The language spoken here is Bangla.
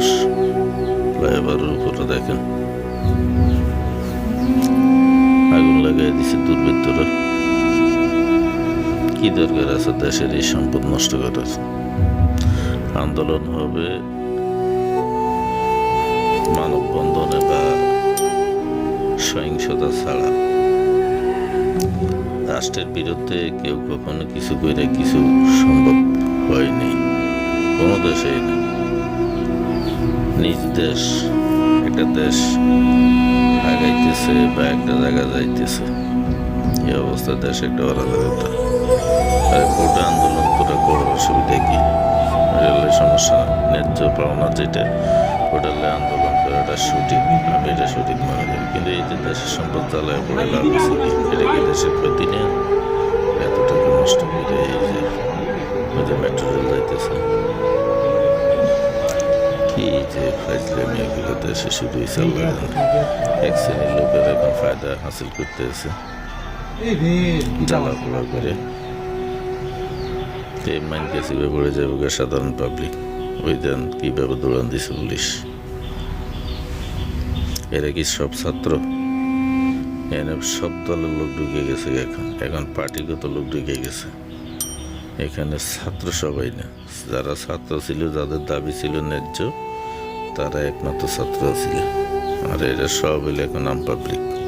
মানুষ। ফ্লাইওভার উপরে দেখেন। আগুন লাগাই দিছে দুর্বৃত্তরা। কি দরকার আছে দেশের এই সম্পদ নষ্ট করার? আন্দোলন হবে মানববন্ধনে বা সহিংসতা ছাড়া। রাষ্ট্রের বিরুদ্ধে কেউ কখনো কিছু করে কিছু সম্ভব হয়নি। কোনো দেশেই না দেশ, একটা দেশ আগাইতেছে বা একটা জায়গা যাইতেছে। এই অবস্থা দেশ একটা অরাজকতা আর গোটা আন্দোলন করে করার অসুবিধা কি? রেলের সমস্যা, ন্যায্য পাওনা যেটা ওটালে আন্দোলন করাটা সঠিক, আমি এটা সঠিক মনে করি। কিন্তু এই যে দেশের সম্পদ জ্বালায় পড়ে লাভ এটা কি দেশের ক্ষতি নেই ফাইজলামি এগুলো দেশে শুধুই এক শ্রেণির লোকের এখন ফায়দা হাসিল করতেছে জ্বালা পোড়া করে। মাইন কেসিবে পড়ে যাবে সাধারণ পাবলিক ওই দেন কীভাবে দৌড়ান দিছে পুলিশ? এরা কি সব ছাত্র? এনে সব দলের লোক ঢুকে গেছে এখন। এখন পার্টিগত লোক ঢুকে গেছে। এখানে ছাত্র সবাই না। যারা ছাত্র ছিল যাদের দাবি ছিল ন্যায্য তারা একমাত্র ছাত্র ছিল। আর এরা সব হইলে নাম পাবলিক